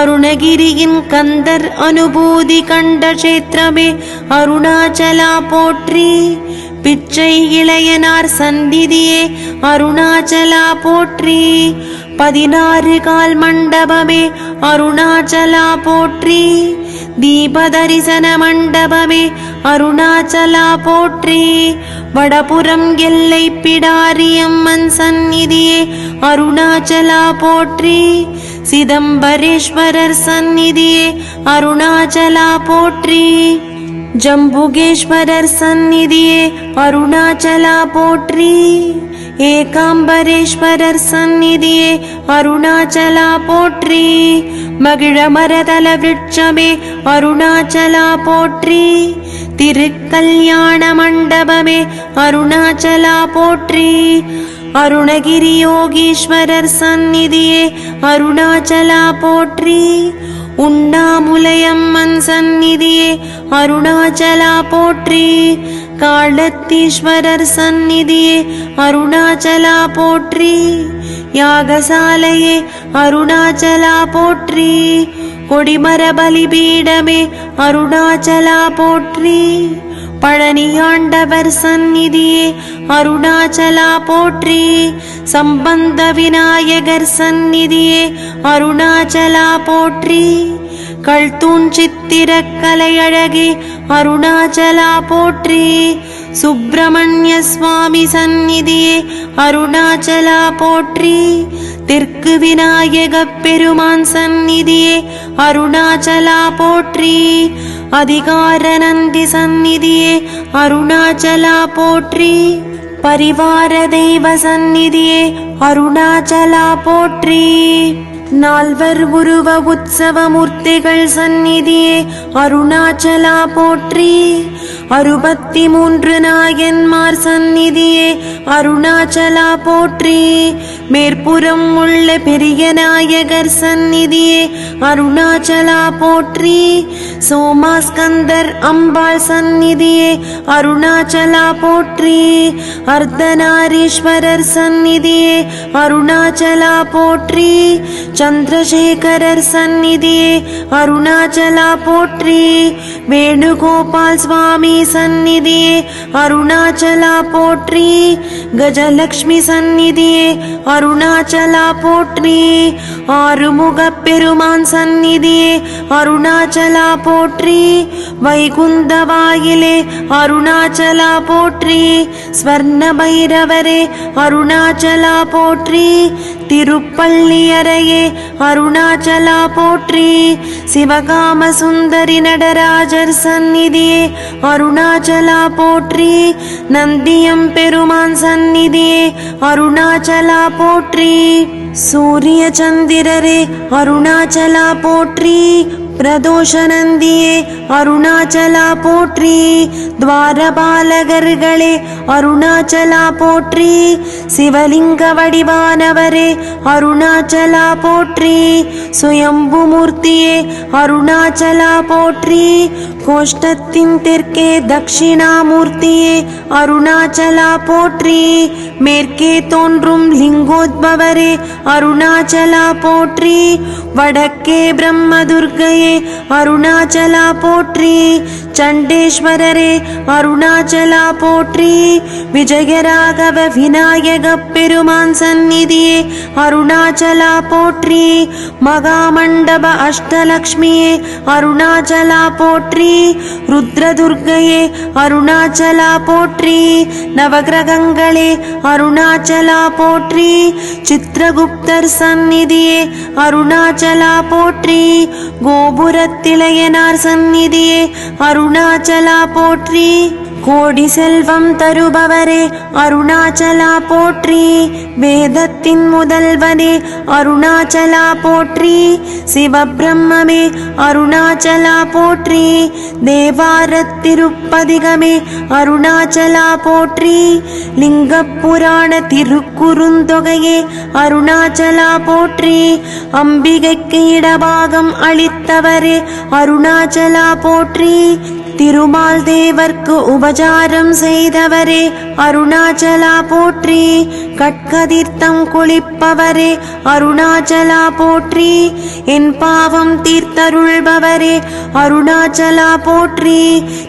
அருணகிரியின் கந்தர் அனுபூதி கண்ட கஷேத்திரமே அருணாச்சலா போற்றி. பிச்சை இளையனார் சந்நிதியே அருணாச்சலா போற்றி. பதினாறு கால் மண்டபமே அருணாச்சலா போற்றி. தீபதரிசன மண்டபமே அருணாச்சலா போற்றி. வடபுறம் எல்லை பிடாரியம்மன் சந்நிதியே அருணாச்சலா போற்றி. சிதம்பரேஸ்வரர் சந்நிதியே அருணாச்சலா போற்றி. ஜம்புகேஸ்வரர் சந்நிதியே அருணாச்சலா போற்றி. ஏகாம்பரேஸ்வரர் சந்நிதியே அருணாச்சலா போற்றி. மகிழமரதல விருட்சமே அருணாச்சலா போற்றி. திருக்கல்யாண மண்டபமே அருணாச்சலா போற்றி. அருணகிரி யோகீஸ்வரர் சந்நிதியே அருணாச்சலா போற்றி. உண்ணாமுலையம்மன் சந்நிதியே அருணாச்சலா போற்றி. காலத்தீஸ்வரர் சந்நிதியே அருணாச்சலா போற்றி. யாகசாலையே அருணாச்சலா போற்றி. கொடிமர பலிபீடமே அருணாச்சலா போற்றி. பழனியாண்டவர் சந்நிதியே அருணாச்சலா போற்றி. சம்பந்த விநாயகர் சந்நிதியே அருணாச்சலா போற்றி. கழ்த்தூண் சித்திர கலையழகே அருணாச்சலா போற்றி. சுப்பிரமணிய சுவாமி சந்நிதியே அருணாச்சலா போற்றி. தெற்கு விநாயக பெருமான் சந்நிதியே அருணாச்சலா போற்றி. அதிகார நந்தி சந்நிதியே அருணாச்சலா போற்றி. பரிவார தெய்வ சந்நிதியே அருணாச்சலா போற்றி. நால்வர் உருவ உற்சவ மூர்த்திகள் சந்நிதியே அருணாச்சலா போற்றி. அறுபத்தி மூன்று நாயன்மார் சந்நிதியே அருணாச்சலா போற்றி. மேற்புறம் உள்ள பெரிய நாயகர் சந்நிதியே அருணாச்சலா போற்றி. சோமாஸ்கந்தர் அம்பாள் சந்நிதியே அருணாச்சலா போற்றி. அர்த்தநாரீஸ்வரர் சந்நிதியே அருணாச்சலா போற்றி. சந்திரசேகரர் சந்நிதியே அருணாச்சலா போற்றி வேணுகோபால் சுவாமி சந்நிதியே அருணாச்சலா போற்றி கஜலக்ஷ்மி சந்நிதியே அருணாச்சலா போற்றி ஆறுமுக பெருமான் சந்நிதியே அருணாச்சலா போற்றி வைகுந்த வாயிலே அருணாச்சலா போற்றி ஸ்வர்ண பைரவரே அருணாச்சலா போற்றி திருப்பள்ளியறையே அருணாச்சலா போற்றி. சிவகாம சுந்தரி நடராஜர் சந்நிதியே அருணாச்சலா போற்றி. நந்தியம் பெருமான் சந்நிதியே அருணாச்சலா போற்றி. சூரிய சந்திரரே அருணாச்சலா போற்றி. பிரதோஷநந்தியே அருணாச்சலா போற்றி. துவாரபாலகர்களே அருணாச்சலா போற்றி. சிவலிங்க வடிவானவரே அருணாச்சலா போற்றி. சுயம்புமூர்த்தியே அருணாச்சலா போற்றி. கோஷ்டத்தின் தெற்கே தட்சிணாமூர்த்தியே அருணாச்சலா போற்றி. மேற்கே தோன்றும் லிங்கோத்பவரே அருணாச்சலா போற்றி. வடக்கே பிரம்மதுர்கையே அருணாச்சலா போற்றி சண்டேஸ்வரரே அருணாச்சலா போற்றி. விஜயராகவ விநாயக பெருமான் சந்நிதியே அருணாச்சலா போற்றி. மகாமண்டப அஷ்டலக்ஷ்மியே அருணாச்சலா போற்றி. ருத்ரதுர்கையே அருணாச்சலா போற்றி. நவகிரகங்களே அருணாச்சலா போற்றி. சித்திரகுப்தர் சந்நிதியே அருணாச்சலா போற்றி. கோபு கோபுரத்திலையனார் சந்நிதியே அருணாச்சலா போற்றி. கோடி செல்வம் தருபவரே அருணாச்சலா போற்றி. வேதத்தின் முதல்வனே அருணாச்சலா போற்றி. சிவபிரம்மே அருணாச்சலா போற்றி. தேவாரத் திருப்பதிகமே அருணாச்சலா போற்றி. லிங்கப்புராண திருக்குறுந்தொகையே அருணாச்சலா போற்றி. அம்பிகைக்கு இடபாகம் அளித்தவரே அருணாச்சலா போற்றி. திருமால் தேவர்க்கு உபசாரம் செய்தவரே அருணாச்சலா போற்றி. கட்கதிர்த்தம் குளிப்பவரே அருணாச்சலா போற்றி. என் பாவம் தீர்த்தருள்பவரே அருணாச்சலா போற்றி.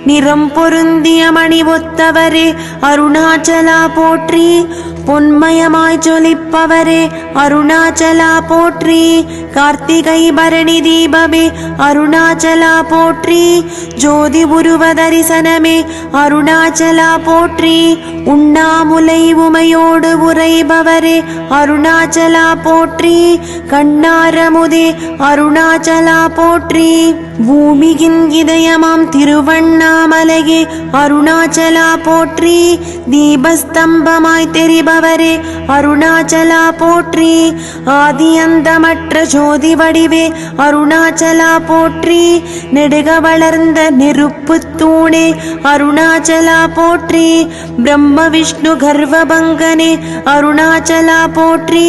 நிறம் பொருந்திய மணி ஒத்தவரே அருணாச்சலா போற்றி. பொன்மயமாய் ஜொலிப்பவரே அருணாச்சலா போற்றி. கார்த்திகை பரணி தீபமே அருணாச்சலா போற்றி. ஜோதி உருவ தரிசனமே அருணாச்சலா போற்றி. உண்ணாமுலை உமையோடு உரைபவரே அருணாச்சலா போற்றி. கண்ணாரமுதே அருணாச்சலா போ போற்றி. பூமியின் இதயமாம் திருவண்ணாமலையே அருணாச்சலா போற்றி. தீபஸ்தம்பமாய் தெரிபவரே அருணாச்சலா போற்றி. ஆதி அந்தமற்ற ஜோதி வடிவே அருணாச்சலா போற்றி. நெடுக வளர்ந்த நெருப்பு தூணே அருணாச்சலா போற்றி. பிரம்ம விஷ்ணு கர்வபங்கனே அருணாச்சலா போற்றி.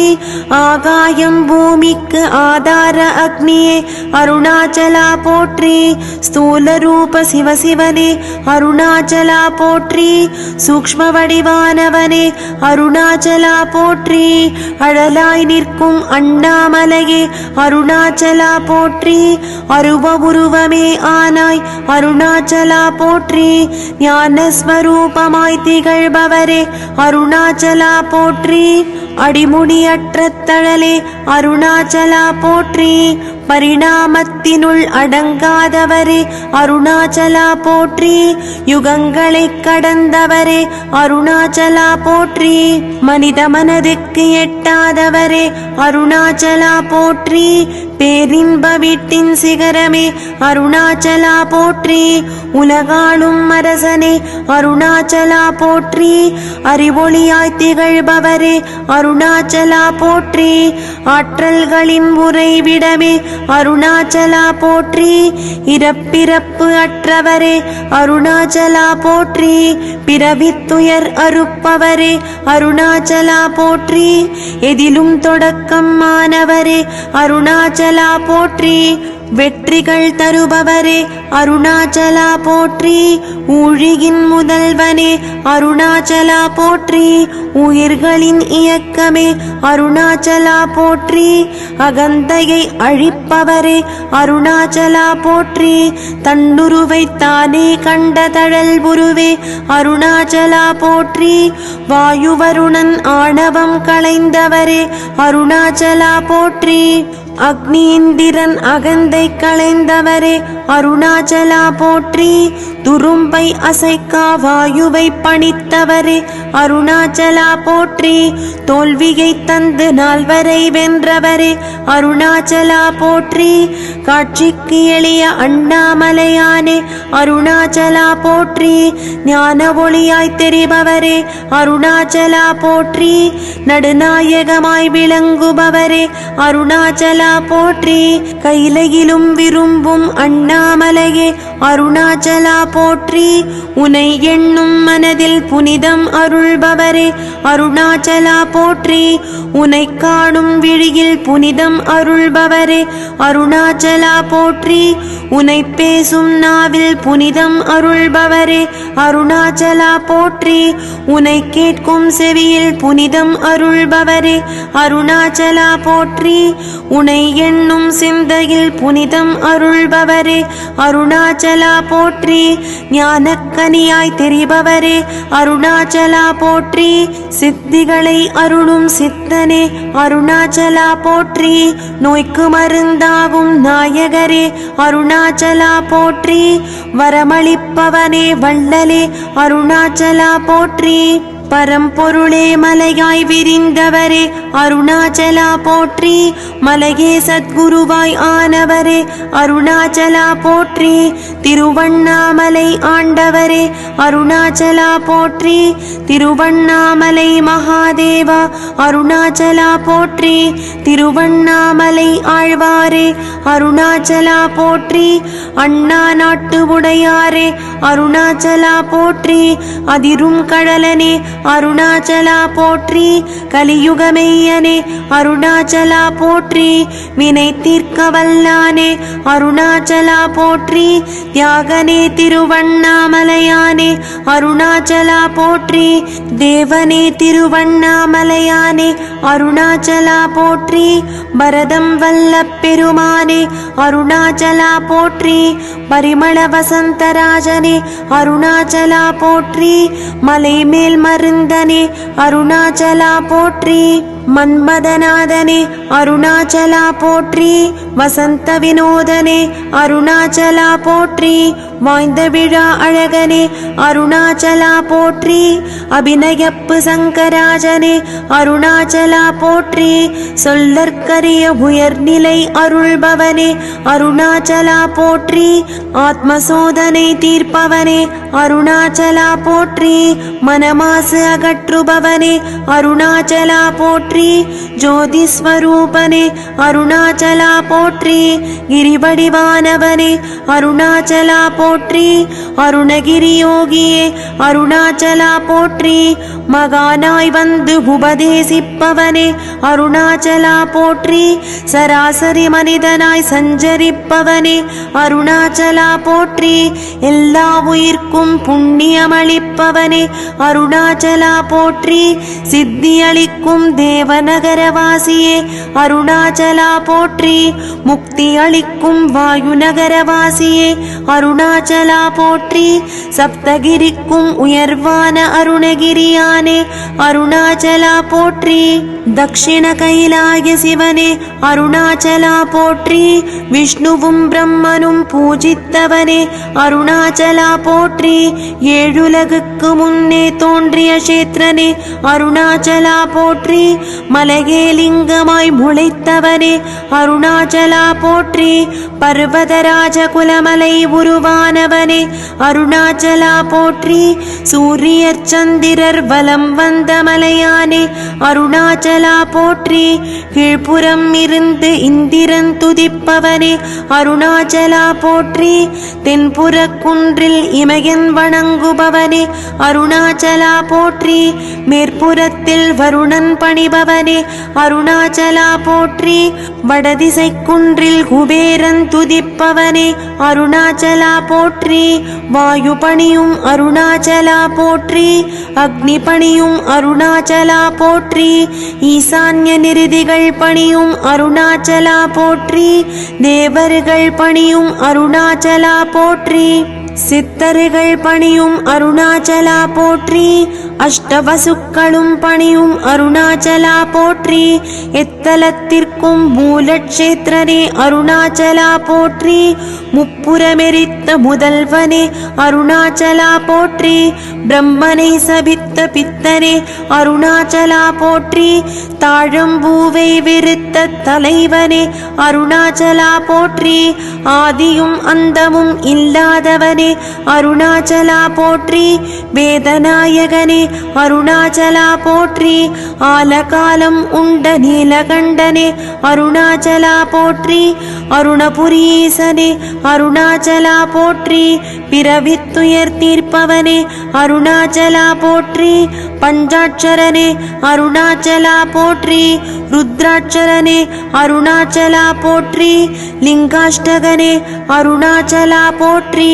ஆகாயம் பூமிக்கு ஆதார அக்னியே அருண் அருணாச்சலா போற்றி. ஸ்தூல ரூப சிவசிவனே அருணாச்சலா போற்றி. சூக்ம வடிவானவனே அருணாச்சலா போற்றி. அழலாய் நிற்கும் அண்ணாமலையே அருணாச்சலா போற்றி. அருவ உருவமே ஆனாய் அருணாச்சலா போற்றி. ஞானஸ்வரூபமாய் திகழ்பவரே அருணாச்சலா போற்றி. அடிமுடியற்ற தழலே அருணாச்சலா போற்றி பரிணாமத்தினுள் அடங்காதவரே அருணாச்சலா போற்றி யுகங்களை கடந்தவரே அருணாச்சலா போற்றி மனித மனதுக்கு எட்டாதவரே அருணாச்சலா போற்றி பேரின்ப வீட்டின் சிகரமே அருணாச்சலா போற்றி உலகாளும் அரசனே அருணாச்சலா போற்றி அறிவொளியாய் திகழ்பவரே அரு அருணாச்சலா போற்றி. ஆற்றல்களின் உறைவிடமே அருணாச்சலா போற்றி. இறப்பிறப்பு அற்றவரே அருணாச்சலா போற்றி. பிறவித்துயர் அறுப்பவரே அருணாச்சலா போற்றி. எதிலும் தொடக்கம் மாணவரே அருணாச்சலா போற்றி. வெற்றிகள் தருபவரே அருணாச்சலா போற்றி. ஊழியின் முதல்வனே அருணாச்சலா போற்றி. உயிர்களின் இயக்கமே அருணாச்சலா போற்றி. அகந்தையை அழிப்பவரே அருணாச்சலா போற்றி. தன்னுருவை தானே கண்ட தழல் உருவே அருணாச்சலா போற்றி. வாயுவருணன் ஆணவம் களைந்தவரே அருணாச்சலா போற்றி. அக்னிந்திரன் அகந்தை களைந்தவரே அருணாச்சலா போற்றி. துரும்பை அசைக்கா வாயுவை பணித்தவரே அருணாச்சலா போற்றி. தோல்வியை தந்து நால்வரை வென்றவரே அருணாச்சலா போற்றி. காட்சிக்கு எளிய அண்ணாமலையானே அருணாச்சலா போற்றி. ஞான ஒளியாய் தெரிபவரே அருணாச்சலா போற்றி. நடுநாயகமாய் விளங்குபவரே அருணாச்சலா போற்றி கைலையிலும் விரும்பும் அண்ணாமலையே அருணாச்சலா போற்றி. உனை எண்ணும் மனதில் புனிதம் அருள்பவரே அருணாச்சலா போற்றி. உனை காணும் விழியில் புனிதம் அருள்பவரே அருணாச்சலா போற்றி. உனை பேசும் நாவில் புனிதம் அருள்பவரே அருணாச்சலா போற்றி. உனை கேட்கும் செவியில் புனிதம் அருள்பவரே அருணாச்சலா போற்றி. உனை உன்னை எண்ணும் சிந்தையில் புனிதம் அருள்பவரே. அருணாச்சலா போற்றி ஞானக்கனியாய் தெரிபவரே. அருணாச்சலா போற்றி சித்திகளை அருளும் சித்தனே. அருணாச்சலா போற்றி நோய்க்கு மருந்தாகும் நாயகரே. அருணாச்சலா போற்றி வரமளிப்பவனே வள்ளலே. அருணாச்சலா போற்றி பரம்பொருளே மலையாய் விரிந்தவரே அருணாச்சலா போற்றி. மலையே சத்குருவாய் ஆனவரே அருணாச்சலா போற்றி. திருவண்ணாமலை ஆண்டவரே அருணாச்சலா போற்றி. திருவண்ணாமலை மகாதேவா அருணாச்சலா போற்றி. திருவண்ணாமலை ஆழ்வாரே அருணாச்சலா போற்றி. அண்ணா நாட்டு உடையாரே அருணாச்சலா போற்றி. அதிரும் கடலனே அருணாச்சலா போற்றி கலியுகமெய்யனே அருணாச்சலா போற்றி வினை தீர்க்க வல்லானே அருணாச்சலா போற்றி தியாகனே திருவண்ணாமலையானே அருணாச்சலா போற்றி தேவனே திருவண்ணாமலையானே அருணாச்சலா போற்றி பரதம் வல்ல பெருமானே அருணாச்சலா போற்றி பரிமள வசந்தராஜனே அருணாச்சலா போற்றி மலை மேல் மருந்தனே அருணாச்சலா போற்றி. மன்மதநாதனே அருணாச்சலா போற்றி. வசந்த வினோதனே அருணாச்சலா போற்றி. வாய்ந்த விழா அழகனே அருணாச்சலா போற்றி. அபிநயப்பு சங்கராஜனே அருணாச்சலா போற்றி. சொல்லற்கரிய உயர்நிலை அருள்பவனே அருணாச்சலா போற்றி. ஆத்மசோதனை தீர்ப்பவனே அருணாச்சலா போற்றி. மனமாசு அகற்றுபவனே அருணாச்சலா போற்றி. போற்றி ஜோதி ஸ்வரூபனே அருணாச்சலா போற்றி கிரிவடிவானவனே அருணாச்சலா போற்றி அருணகிரி யோகியே அருணாச்சலா போற்றி மகானாய் வந்து உபதேசிப்பவனே அருணாச்சலா போற்றி சராசரி மனிதனாய் சஞ்சரிப்பவனே அருணாச்சலா போற்றி எல்லா உயிர்க்கும் புண்ணியமளிப்பவனே அருணாச்சலா போற்றி சித்தியளிக்கும் தேவநகரவாசியே அருணாச்சலா போற்றி. முக்தி அளிக்கும் வாயு நகரவாசியே அருணாச்சலா போற்றி. சப்தகிரிக்கும் உயர்வான அருணகிரியானே அருணாச்சலா போற்றி. தக்ஷிண கைலாய சிவனே அருணாச்சலா போற்றி. விஷ்ணுவும் பிரம்மனும் பூஜித்தவனே அருணாச்சலா போற்றி. ஏழுலகுக்கு முன்னே தோன்றிய கஷேத்திரனே அருணாச்சலா போற்றி. மலையே லிங்கமாய் முளைத்தவனே அருணாச்சலா போற்றி பர்வதராஜ குலமலை உருவானவனே அருணாச்சலா போற்றி சூரியர் சந்திரர் வலம் வந்த மலையானே அருணாச்சலா போற்றி கீழ்ப்புறம் இருந்து இந்திரன் துதிப்பவனே அருணாச்சலா போற்றி தென்புற குன்றில் இமயன் வணங்குபவனே அருணாச்சலா போற்றி மேற்புறத்தில் வருணன் பணிபவன் அருணாச்சலா போற்றி வடதிசை குன்றில் குபேரன் துதிப்பவனே அருணாச்சலா போற்றி வாயு பணியும் அருணாச்சலா போற்றி அக்னி பணியும் அருணாச்சலா போற்றி ஈசான்ய நிருதிகள் பணியும் அருணாச்சலா போற்றி தேவர்கள் பணியும் அருணாச்சலா போற்றி. சித்தர்கள் பணியும் அருணாச்சலா போற்றி அஷ்டவசுக்களும் பணியும் அருணாச்சலா போற்றி எத்தலத்திற்கும் மூலக்ஷேத்திரனே அருணாச்சலா போற்றி முப்புறமெரித்த முதல்வனே அருணாச்சலா போற்றி பிரம்மனை சபித்த பித்தனே அருணாச்சலா போற்றி தாழம்பூவை விருத்த தலைவனே அருணாச்சலா போற்றி ஆதியும் அந்தமும் இல்லாதவனே அருணாச்சலா போற்றி வேதநாயகனே அருணாச்சலா போற்றி ஆலகாலம் உண்ட நீலகண்டனே அருணாச்சலா போற்றி அருணபுரீசனே அருணாச்சலா போற்றி பிறவித்துயர் தீர்ப்பவனே அருணாச்சலா போற்றி பஞ்சாட்சரனே அருணாச்சலா போற்றி ருத்ராட்சரனே அருணாச்சலா போற்றி லிங்காஷ்டகனே அருணாச்சலா போற்றி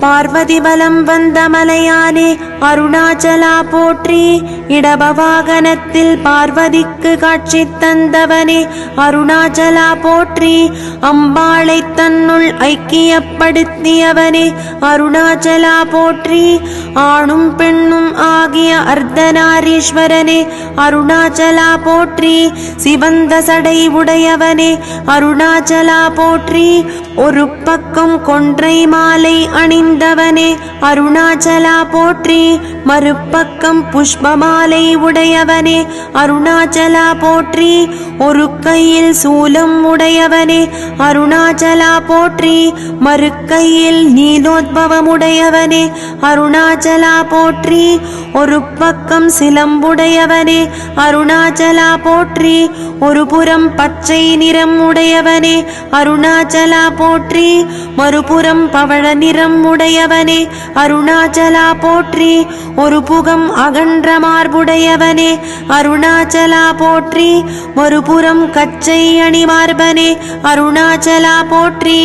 பார்வதி பலம் வந்த மலையானே அருணாச்சலா போற்றி இடபவாகனத்தில் பார்வதிக்கு காட்சி தந்தவனே. அருணாச்சலா போற்றி அம்பாளை தன்னுள் ஐக்கியப்படுத்தியவனே. அருணாச்சலா போற்றி ஆணும் பெண்ணும் ஆகிய அர்த்தநாரீஸ்வரனே. அருணாச்சலா போற்றி சிவந்த சடை உடையவனே. அருணாச்சலா போற்றி ஒரு பக்கம் கொன்றை மாலை அணிந்தவனே. அருணாச்சலா போற்றி மறுபக்கம் புஷ்பமாலை உடையவனே அருணாச்சலா போற்றி ஒரு கையில் சூலம் உடையவனே அருணாச்சலா போற்றி மறு கையில் நீலோத்பவமுடையவனே அருணாச்சலா போற்றி ஒரு பக்கம் சிலம்புடையவனே அருணாச்சலா போற்றி ஒரு புறம் பச்சை நிறம் உடையவனே அருணாச்சலா போற்றி மறுபுறம் பவழ நிறம் உடையவனே அருணாச்சலா போற்றி ஒரு புகம் அகன்ற மார்புடையவனே. அருணாச்சலா போற்றி ஒரு புறம் கச்சை அணி மார்பனே அருணாச்சலா போற்றி.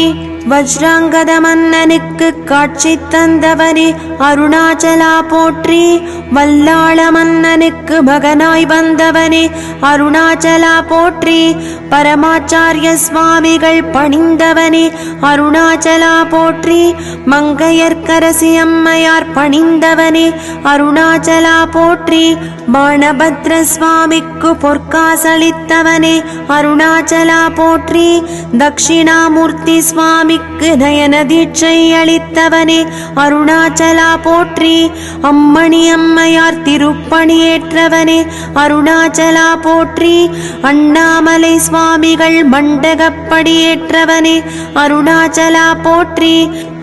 வஜ்ராங்கத மன்னனுக்கு காட்சி தந்தவனே அருணாச்சலா போற்றி. வல்லாள மன்னனுக்கு மகனாய் வந்தவனே அருணாச்சலா போற்றி. பரமாச்சாரிய சுவாமிகள் பணிந்தவனே அருணாச்சலா போற்றி. மங்கையர்க்கரசி அம்மையார் பணிந்தவனே அருணாச்சலா போற்றி. பாணபத்ர சுவாமிக்கு பொற்காசளித்தவனே அருணாச்சலா போற்றி. தட்சிணாமூர்த்தி சுவாமி சுவாமிக்கு நயன தீட்சை அளித்தவனே அருணாச்சலா போற்றி. அம்மணி அம்மையார் திருப்பணி ஏற்றவனே அருணாச்சலா போற்றி. அண்ணாமலை சுவாமிகள் மண்டகப்படி ஏற்றவனே அருணாச்சலா போற்றி.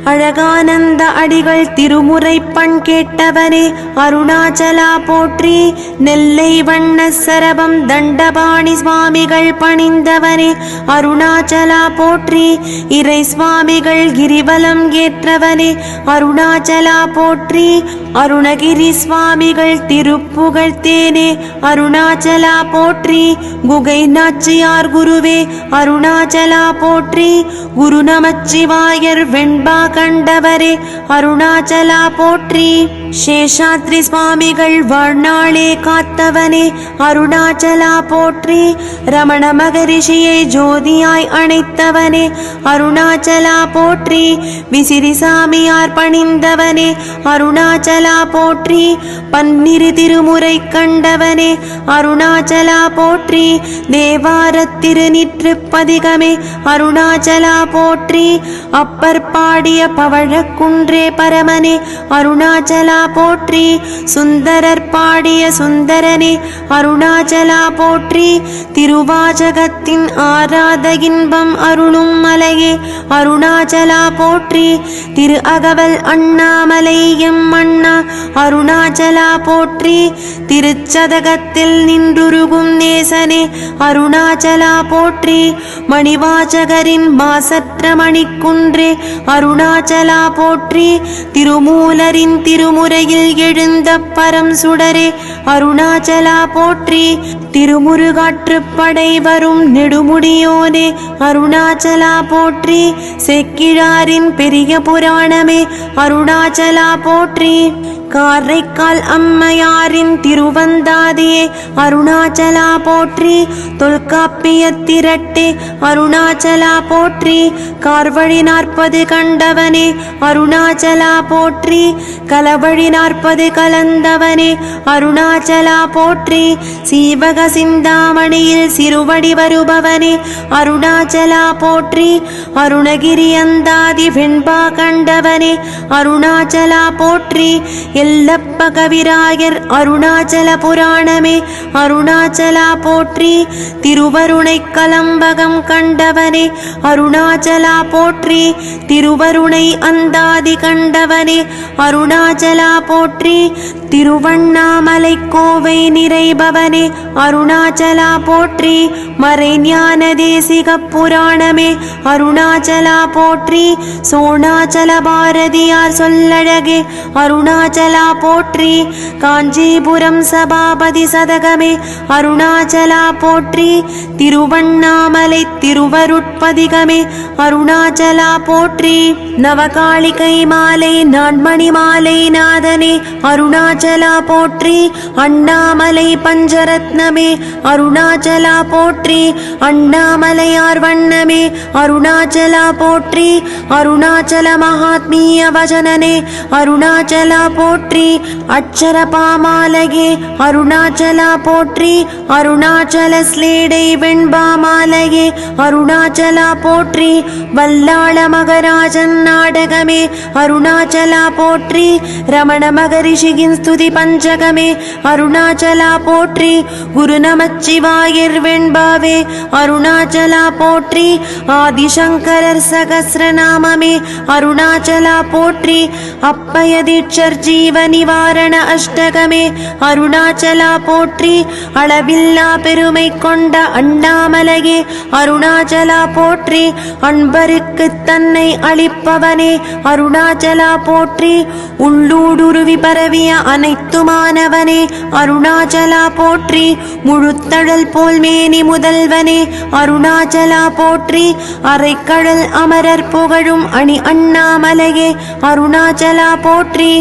அழகானந்த அடிகள் திருமுறை பண் கேட்டவனே அருணாச்சலா போற்றி நெல்லை வண்ண சரபம் தண்டபாணி சுவாமிகள் பணிந்தவனே அருணாச்சலா போற்றி இறை சுவாமிகள் கிரிவலம் ஏற்றவனே அருணாச்சலா போற்றி அருணகிரி சுவாமிகள் திருப்புகழ் தேனே அருணாச்சலா போற்றி குகை நாச்சியார் குருவே அருணாச்சலா போற்றி குரு நமச்சிவாயர் வெண்பாக கண்டவரே அருணாச்சலா போற்றி சேஷாத்ரி சுவாமிகள் வாழ்நாளே காத்தவனே அருணாச்சலா போற்றி ரமண மகரிஷியை ஜோதியாய் அணைத்தவனே அருணாச்சலா போற்றி விசிறி சாமியார் பணிந்தவனே அருணாச்சலா போற்றி பன்னிரு திருமுறை கண்டவனே அருணாச்சலா போற்றி தேவாரத்திரு நிற்று பதிகமே அருணாச்சலா போற்றி அப்பர் பாடிய பவழக்குன்றே பரமனே அருணாச்சலா போற்றி. சுந்தரர் பாடிய சுந்தரனே அருணாச்சலா போற்றி. திருவாசகத்தின் ஆராத இன்பம் அருளும் மலையே அருணாச்சலா போற்றி. திரு அகவல் அண்ணாமலை எம் அண்ணா அருணாச்சலா போற்றி. திருச்சதகத்தில் நின்றுருகும் நேசனே அருணாச்சலா போற்றி. மணிவாசகரின் மாசற்ற மணிக்குன்றே அருணா அருணாச்சலா போற்றி திருமூலரின் திருமுறையில் எழுந்த பரம் சுடரே அருணாச்சலா போற்றி திருமுருகாற்றுப்படை வரும் நெடுமுடியோனே அருணாச்சலா போற்றி செக்கிழாரின் பெரிய புராணமே அருணாச்சலா போற்றி காரைக்கால் அம்மையாரின் திருவந்தாதியே அருணாச்சலா போற்றி தொல்காப்பிய திரட்டே அருணாச்சலா போற்றி கார்வழி நாற்பது கண்டவர் கலந்தவனே அருணாச்சலா போற்றி. கலவழி நாற்பது கலந்தவனே அருணாச்சலா போற்றி. சீவக சிந்தாமணியில் சிறுவடி வருபவனே அருணாச்சலா போற்றி. அருணகிரி அந்தாதி வெண்பா கண்டவனே அருணாச்சலா போற்றி. எல்லப்ப கவிராயர் அருணாச்சல புராணமே அருணாச்சலா போற்றி. திருவருணை கலம்பகம் கண்டவனே அருணாச்சலா போற்றி. திருவருணை அந்தாதி கண்டவனே அருணாச்சலா போற்றி. திருவண்ணாமலை கோவை நிறைபவனே அருணாச்சலா போற்றி. மறை ஞான தேசிக புராணமே அருணாச்சலா போற்றி. சோணாச்சல பாரதியார் சொல்லழகே அருணாச்சலா போற்றி. காஞ்சிபுரம் சபாபதி சதகமே அருணாச்சலா போற்றி. திருவண்ணாமலை திருவருட்பதிகமே அருணாச்சலா போற்றி. நவகாளிகை மாலை நான்மணி மாலை நாதனே அருணாச்சலா போற்றி அண்ணாமலை பஞ்சரத்னமே அருணாச்சலா போற்றி அண்ணாமலையார் வண்ணமே அருணாச்சலா போற்றி அருணாச்சல மகாத்மீய வஜனனே அருணாச்சலா போற்றி அச்சர பாமாலகே அருணாச்சலா போற்றி அருணாச்சல ஸ்லேடை வெண்பாமாலகே அருணாச்சலா போற்றி வல்லாள மகராஜன் நாடகமே அருணாச்சலா போற்றி ரமண மகரிஷியின் ஸ்துதி பஞ்சகமே அருணாச்சலா போற்றி குரு நமச்சிவாயர் வெண்பாவே அருணாச்சலா போற்றி ஆதிசங்கரர் சகசிரநாமமே அருணாச்சலா போற்றி அப்பய தீட்சர்ஜி ஜீவ நிவாரண அஷ்டகமே அருணாச்சலா போற்றி அளவில்லா பெருமை கொண்ட அண்ணாமலையே அருணாச்சலா போற்றி அன்பருக்கு தன்னை அளிப்ப அவனே அருணாச்சலா போற்றி. உள்ளூடுருவி பரவிய அனைத்துமானவனே அருணாச்சலா போற்றி. முழுத்தழல் போல் மேனி முதல்வனே அருணாச்சலா போற்றி. அரைக்கழல் அமரர் புகழும் அணி அண்ணாமலையே அருணாச்சலா போற்றி.